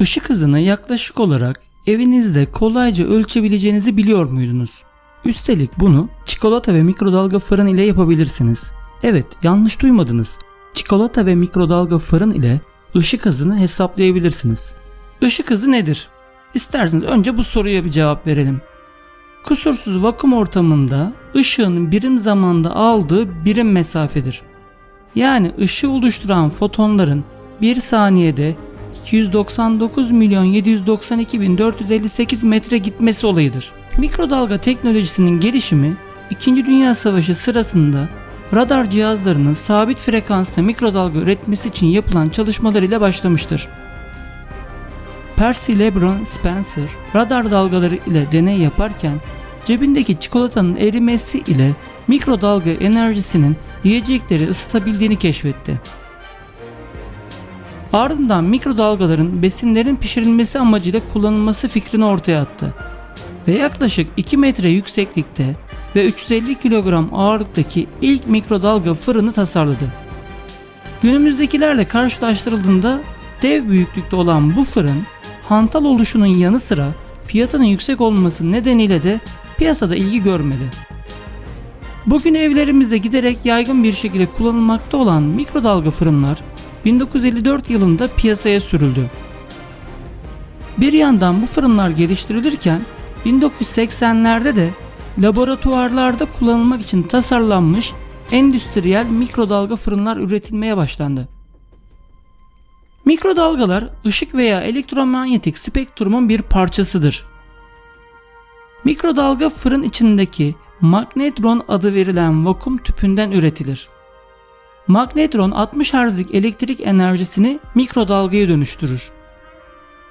Işık hızını yaklaşık olarak evinizde kolayca ölçebileceğinizi biliyor muydunuz? Üstelik bunu çikolata ve mikrodalga fırın ile yapabilirsiniz. Evet, yanlış duymadınız. Çikolata ve mikrodalga fırın ile ışık hızını hesaplayabilirsiniz. Işık hızı nedir? İsterseniz önce bu soruya bir cevap verelim. Kusursuz vakum ortamında ışığın birim zamanda aldığı birim mesafedir. Yani ışığı oluşturan fotonların 1 saniyede 299 milyon 792 bin 458 metre gitmesi olayıdır. Mikrodalga teknolojisinin gelişimi 2. Dünya Savaşı sırasında radar cihazlarının sabit frekansta mikrodalga üretmesi için yapılan çalışmalar ile başlamıştır. Percy LeBron Spencer radar dalgaları ile deney yaparken cebindeki çikolatanın erimesi ile mikrodalga enerjisinin yiyecekleri ısıtabildiğini keşfetti. Ardından mikrodalgaların besinlerin pişirilmesi amacıyla kullanılması fikrini ortaya attı. Ve yaklaşık 2 metre yükseklikte ve 350 kilogram ağırlıktaki ilk mikrodalga fırını tasarladı. Günümüzdekilerle karşılaştırıldığında dev büyüklükte olan bu fırın hantal oluşunun yanı sıra fiyatının yüksek olması nedeniyle de piyasada ilgi görmedi. Bugün evlerimizde giderek yaygın bir şekilde kullanılmakta olan mikrodalga fırınlar 1954 yılında piyasaya sürüldü. Bir yandan bu fırınlar geliştirilirken 1980'lerde de laboratuvarlarda kullanılmak için tasarlanmış endüstriyel mikrodalga fırınlar üretilmeye başlandı. Mikrodalgalar ışık veya elektromanyetik spektrumun bir parçasıdır. Mikrodalga fırın içindeki magnetron adı verilen vakum tüpünden üretilir. Magnetron 60 Hz'lik elektrik enerjisini mikrodalgaya dönüştürür.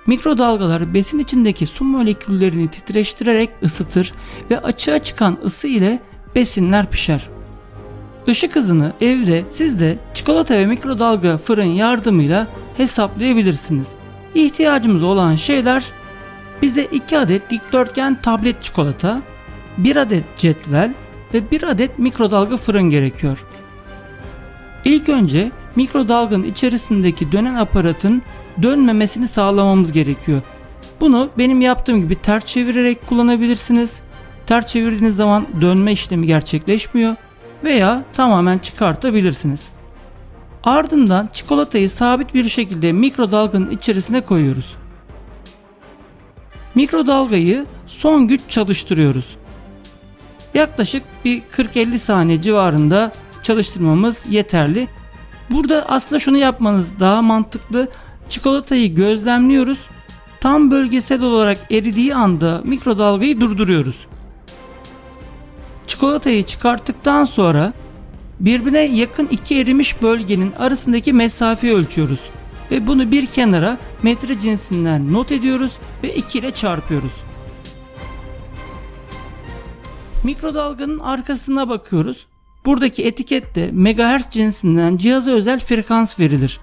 Mikrodalgalar besin içindeki su moleküllerini titreştirerek ısıtır ve açığa çıkan ısı ile besinler pişer. Işık hızını evde siz de çikolata ve mikrodalga fırın yardımıyla hesaplayabilirsiniz. İhtiyacımız olan şeyler bize 2 adet dikdörtgen tablet çikolata, 1 adet cetvel ve 1 adet mikrodalga fırın gerekiyor. İlk önce mikrodalganın içerisindeki dönen aparatın dönmemesini sağlamamız gerekiyor. Bunu benim yaptığım gibi ters çevirerek kullanabilirsiniz. Ters çevirdiğiniz zaman dönme işlemi gerçekleşmiyor veya tamamen çıkartabilirsiniz. Ardından çikolatayı sabit bir şekilde mikrodalganın içerisine koyuyoruz. Mikrodalgayı son güç çalıştırıyoruz. Yaklaşık bir 40-50 saniye civarında çalıştırmamız yeterli. Burada aslında şunu yapmanız daha mantıklı. Çikolatayı gözlemliyoruz. Tam bölgesel olarak eridiği anda mikrodalgayı durduruyoruz. Çikolatayı çıkarttıktan sonra birbirine yakın iki erimiş bölgenin arasındaki mesafeyi ölçüyoruz. Ve bunu bir kenara metre cinsinden not ediyoruz ve 2 ile çarpıyoruz. Mikrodalganın arkasına bakıyoruz. Buradaki etikette megahertz cinsinden cihaza özel frekans verilir.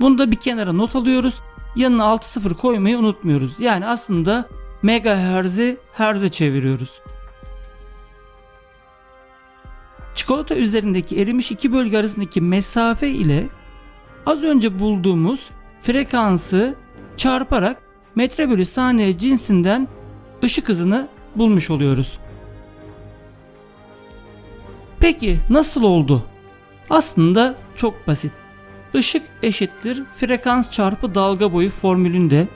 Bunu da bir kenara not alıyoruz. Yanına 6 sıfır koymayı unutmuyoruz. Yani aslında megahertz'i hertz'e çeviriyoruz. Çikolata üzerindeki erimiş iki bölge arasındaki mesafe ile az önce bulduğumuz frekansı çarparak metre bölü saniye cinsinden ışık hızını bulmuş oluyoruz. Peki nasıl oldu? Aslında çok basit. Işık eşittir frekans çarpı dalga boyu formülünde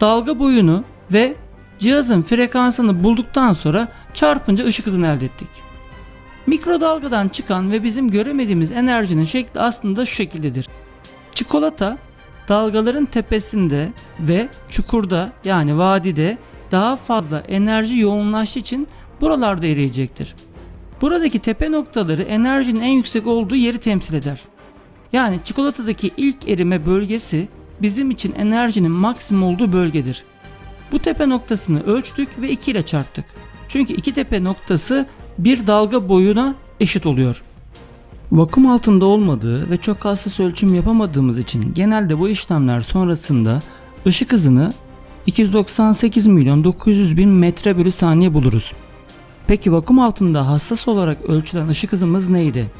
dalga boyunu ve cihazın frekansını bulduktan sonra çarpınca ışık hızını elde ettik. Mikrodalgadan çıkan ve bizim göremediğimiz enerjinin şekli aslında şu şekildedir. Çikolata dalgaların tepesinde ve çukurda yani vadide daha fazla enerji yoğunlaştığı için buralarda eriyecektir. Buradaki tepe noktaları enerjinin en yüksek olduğu yeri temsil eder. Yani çikolatadaki ilk erime bölgesi bizim için enerjinin maksimum olduğu bölgedir. Bu tepe noktasını ölçtük ve 2 ile çarptık. Çünkü iki tepe noktası bir dalga boyuna eşit oluyor. Vakum altında olmadığı ve çok hassas ölçüm yapamadığımız için genelde bu işlemler sonrasında ışık hızını 298 milyon 900 bin metre bölü saniye buluruz. Peki vakum altında hassas olarak ölçülen ışık hızımız neydi?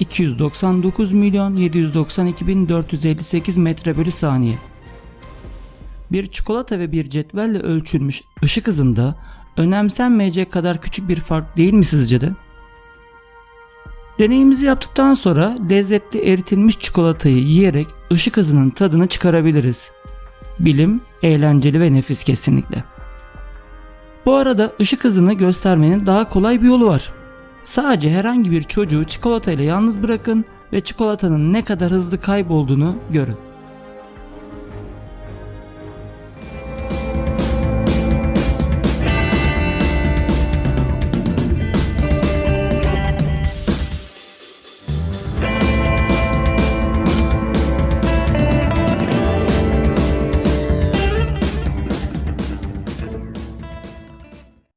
299 milyon 792 bin 458 metre bölü saniye. bir çikolata ve bir cetvelle ölçülmüş ışık hızında önemsenmeyecek kadar küçük bir fark değil mi sizce de? Deneyimizi yaptıktan sonra lezzetli eritilmiş çikolatayı yiyerek ışık hızının tadını çıkarabiliriz. Bilim eğlenceli ve nefis kesinlikle. Bu arada ışık hızını göstermenin daha kolay bir yolu var. Sadece herhangi bir çocuğu çikolata ile yalnız bırakın ve çikolatanın ne kadar hızlı kaybolduğunu görün.